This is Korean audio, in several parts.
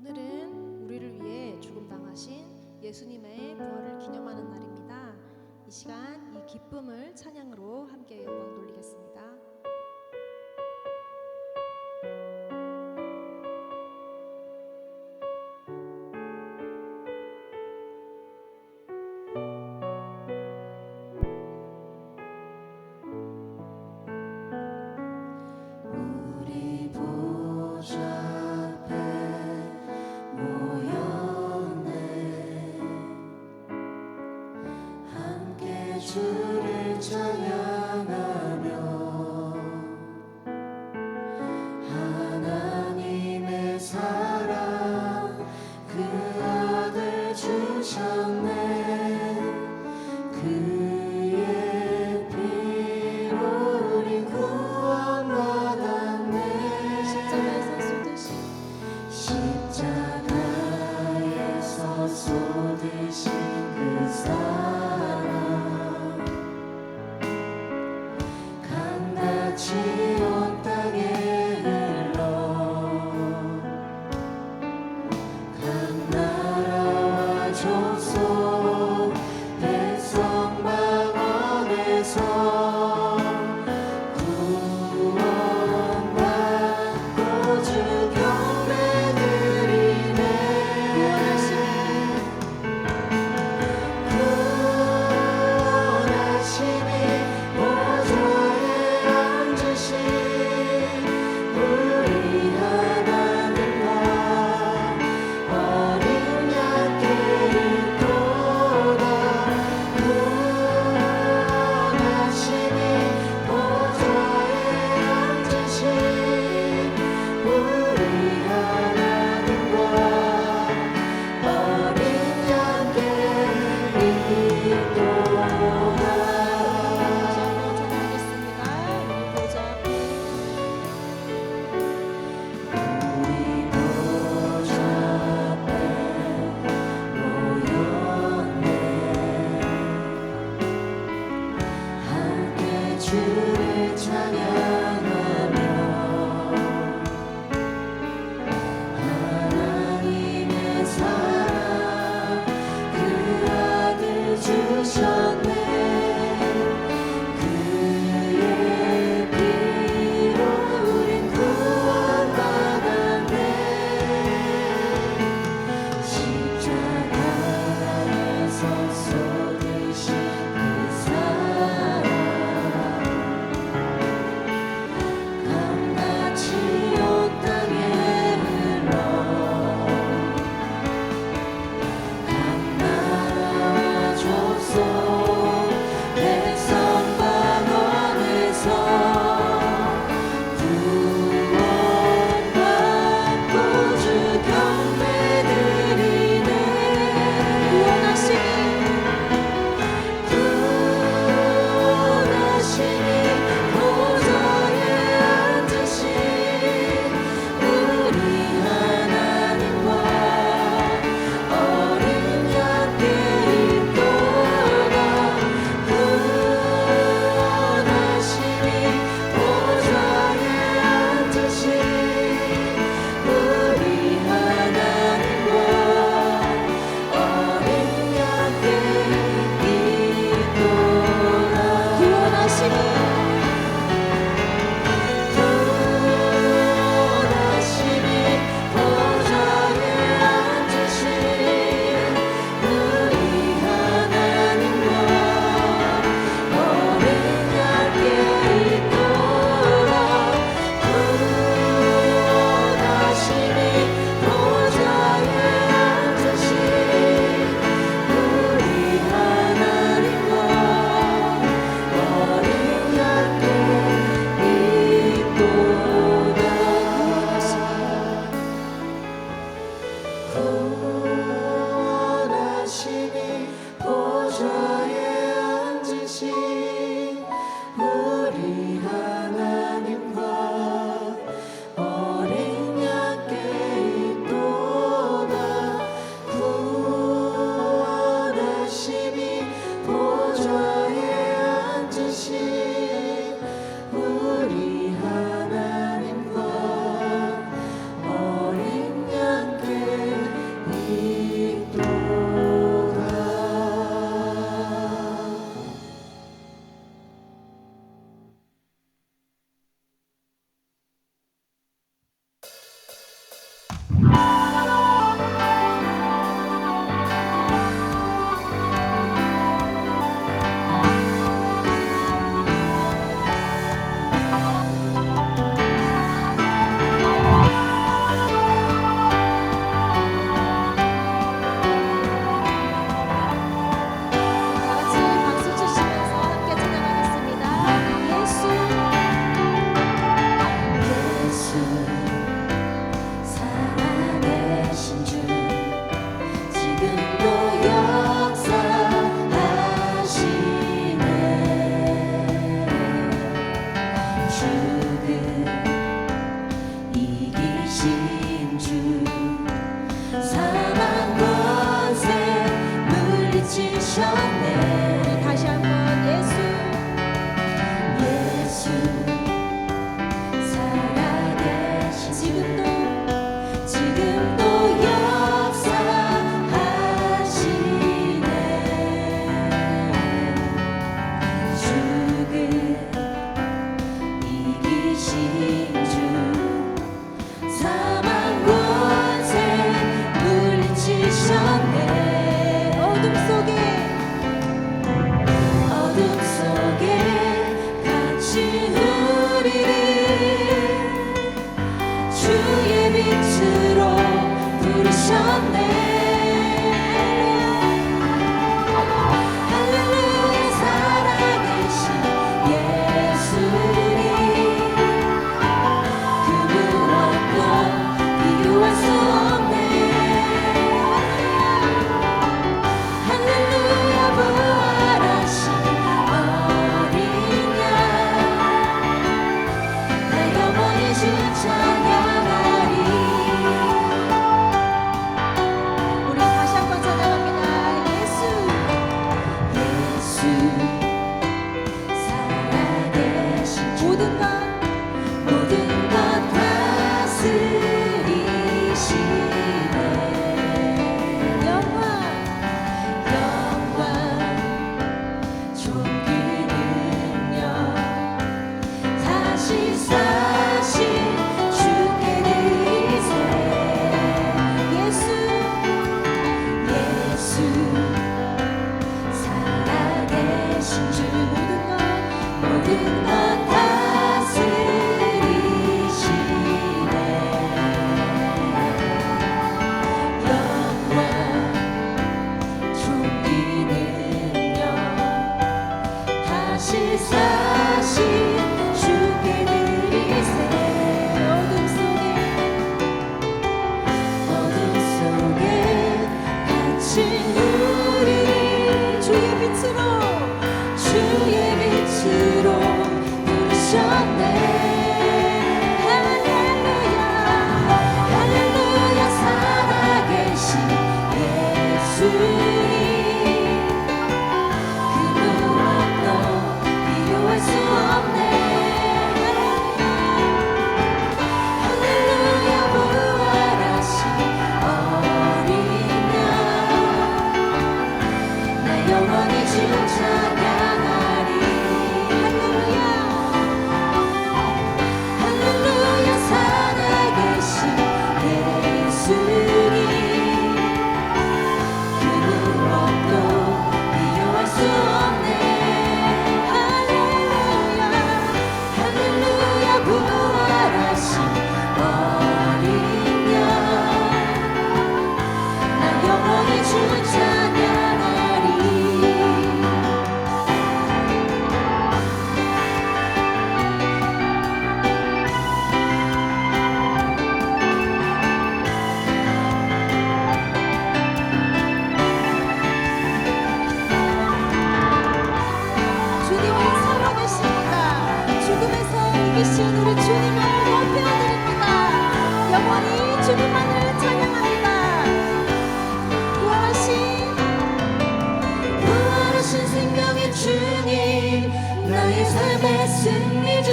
오늘은 우리를 위해 죽음 당하신 예수님의 부활을 기념하는 날입니다. 이 시간 이 기쁨을 찬양으로 함께 영광 돌리겠습니다. 오셨네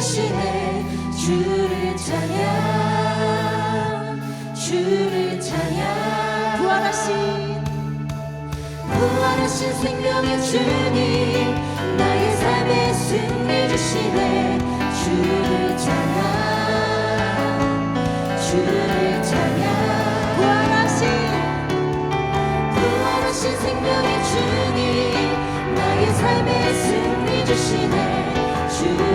하시네 주를 찬양 주를 찬양. 그 부활하신 부활하신 그 생명의 주님 나의 삶에 승리 주시네. 주를 찬양 주를 찬양. 그 부활하신 부활하신 생명의 주님 나의 삶에 승리 주시네. 주를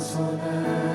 for.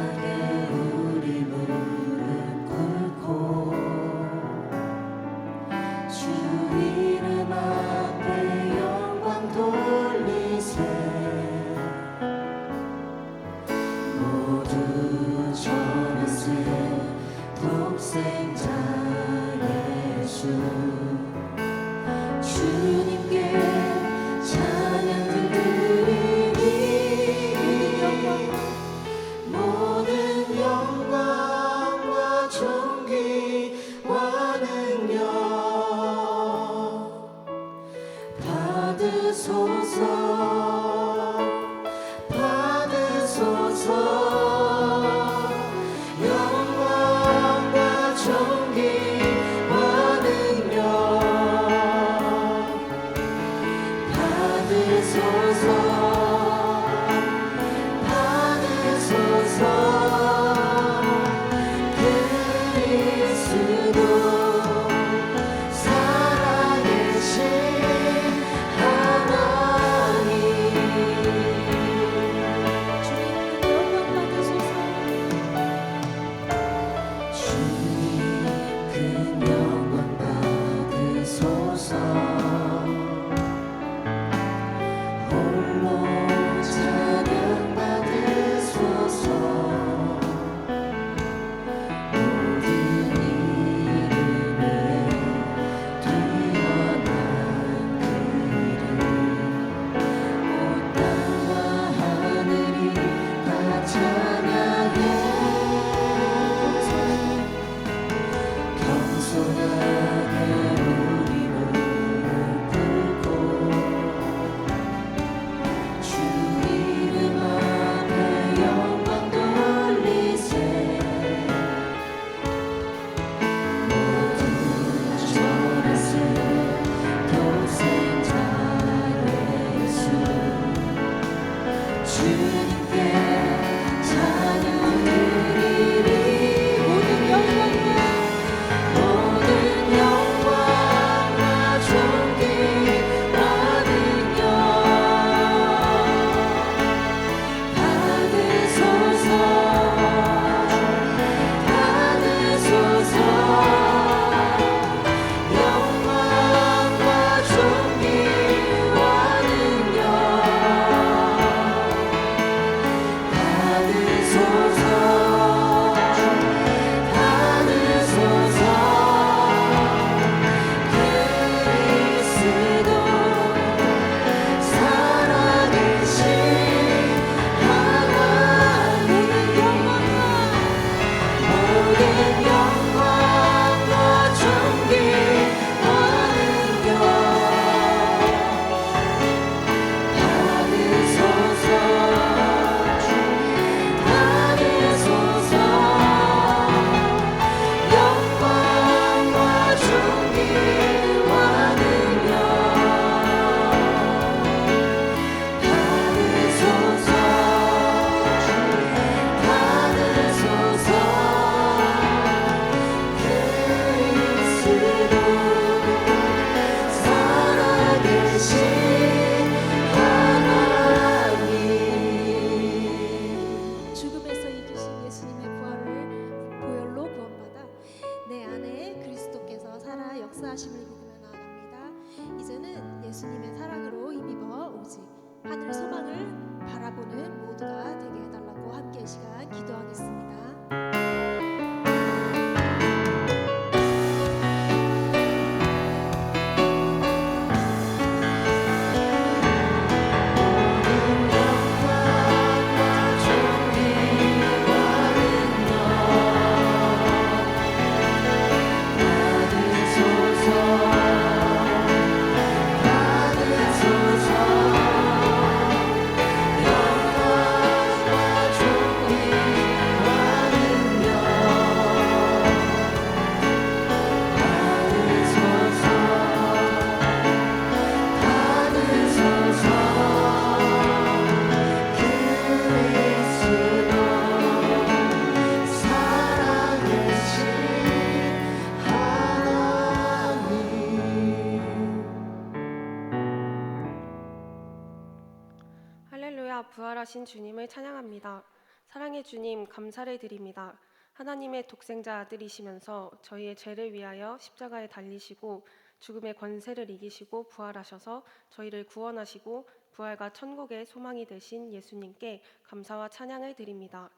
살아 부활하신 주님을 찬양합니다. 사랑의 주님 감사를 드립니다. 하나님의 독생자 아들이시면서 저희의 죄를 위하여 십자가에 달리시고 죽음의 권세를 이기시고 부활하셔서 저희를 구원하시고 부활과 천국의 소망이 되신 예수님께 감사와 찬양을 드립니다.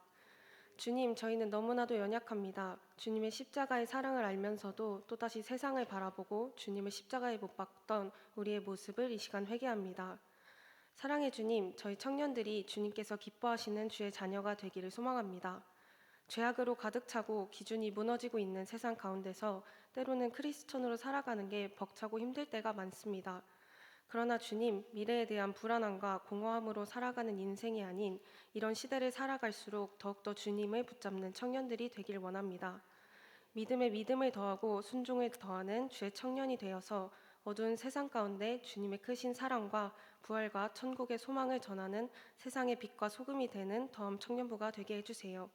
주님, 저희는 너무나도 연약합니다. 주님의 십자가의 사랑을 알면서도 또다시 세상을 바라보고 주님의 십자가에 못 박던 우리의 모습을 이 시간 회개합니다. 사랑의 주님, 저희 청년들이 주님께서 기뻐하시는 주의 자녀가 되기를 소망합니다. 죄악으로 가득 차고 기준이 무너지고 있는 세상 가운데서 때로는 크리스천으로 살아가는 게 벅차고 힘들 때가 많습니다. 그러나 주님, 미래에 대한 불안함과 공허함으로 살아가는 인생이 아닌 이런 시대를 살아갈수록 더욱더 주님을 붙잡는 청년들이 되길 원합니다. 믿음에 믿음을 더하고 순종을 더하는 주의 청년이 되어서 어두운 세상 가운데 주님의 크신 사랑과 부활과 천국의 소망을 전하는 세상의 빛과 소금이 되는 더함 청년부가 되게 해주세요.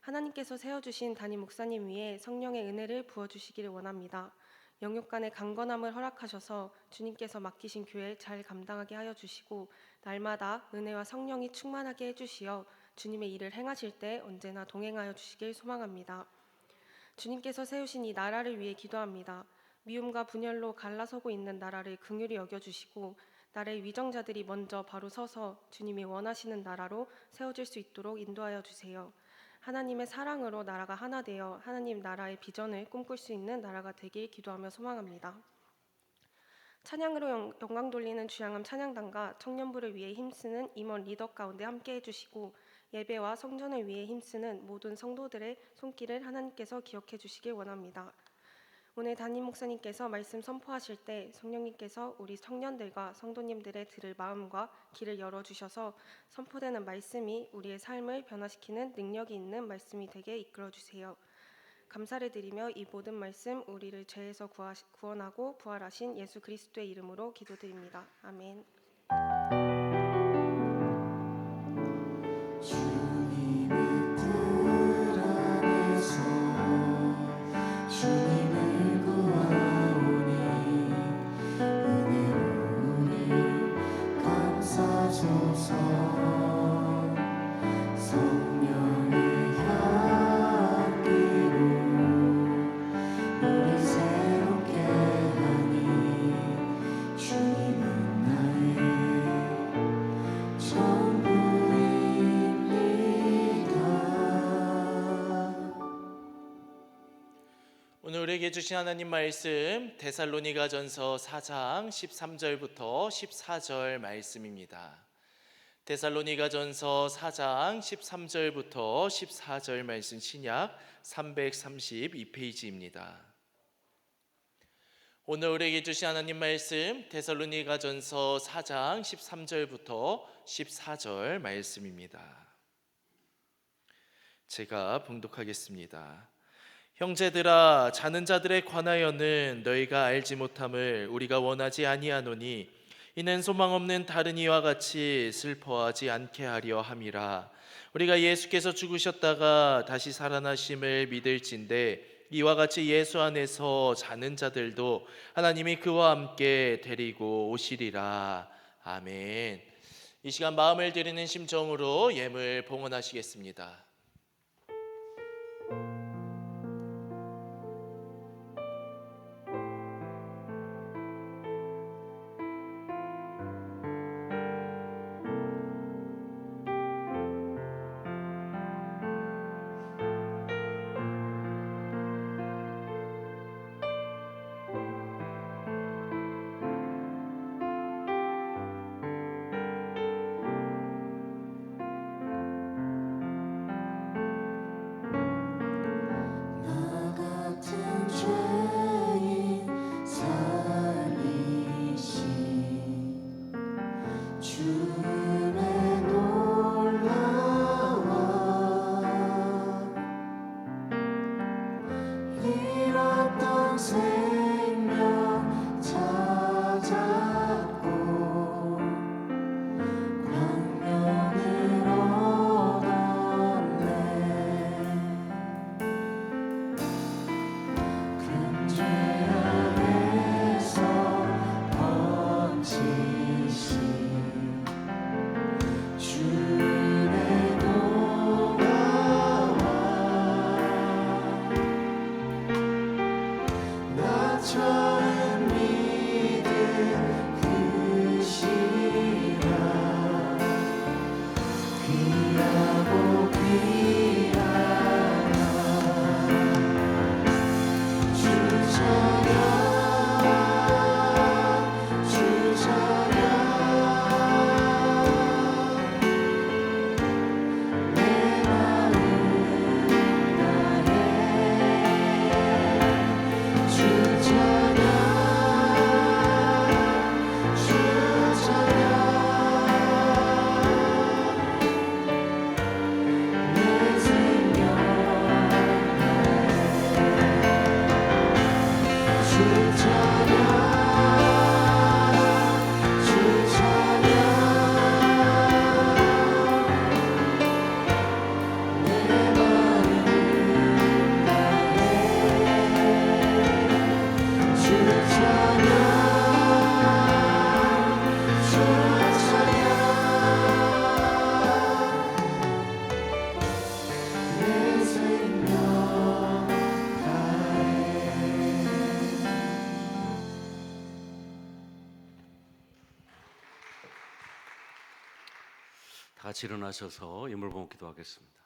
하나님께서 세워주신 담임 목사님 위에 성령의 은혜를 부어주시기를 원합니다. 영육 간의 강건함을 허락하셔서 주님께서 맡기신 교회 잘 감당하게 하여 주시고 날마다 은혜와 성령이 충만하게 해주시어 주님의 일을 행하실 때 언제나 동행하여 주시길 소망합니다. 주님께서 세우신 이 나라를 위해 기도합니다. 미움과 분열로 갈라서고 있는 나라를 긍휼히 여겨 주시고 나라의 위정자들이 먼저 바로 서서 주님이 원하시는 나라로 세워질 수 있도록 인도하여 주세요. 하나님의 사랑으로 나라가 하나 되어 하나님 나라의 비전을 꿈꿀 수 있는 나라가 되길 기도하며 소망합니다. 찬양으로 영- 영광 돌리는 주양함 찬양단과 청년부를 위해 힘쓰는 임원 리더 가운데 함께 해주시고 예배와 성전을 위해 힘쓰는 모든 성도들의 손길을 하나님께서 기억해 주시길 원합니다. 오늘 담임 목사님께서 말씀 선포하실 때 성령님께서 우리 청년들과 성도님들의 들을 마음과 길을 열어 주셔서 선포되는 말씀이 우리의 삶을 변화시키는 능력이 있는 말씀이 되게 이끌어 주세요. 감사를 드리며 이 모든 말씀 우리를 죄에서 구원하고 부활하신 예수 그리스도의 이름으로 기도드립니다. 아멘. 우리에게 주신 하나님 말씀 데살로니가전서 4장 13절부터 14절 말씀입니다. 데살로니가전서 4장 13절부터 14절 말씀 신약 332페이지입니다. 오늘 우리에게 주신 하나님 말씀 데살로니가전서 4장 13절부터 14절 말씀입니다. 제가 봉독하겠습니다. 형제들아 자는 자들에 관하여는 너희가 알지 못함을 우리가 원하지 아니하노니 이는 소망 없는 다른 이와 같이 슬퍼하지 않게 하려 함이라. 우리가 예수께서 죽으셨다가 다시 살아나심을 믿을진데 이와 같이 예수 안에서 자는 자들도 하나님이 그와 함께 데리고 오시리라. 아멘. 이 시간 마음을 드리는 심정으로 예물 봉헌하시겠습니다. 같이 일어나셔서 인물 보고 기도하겠습니다.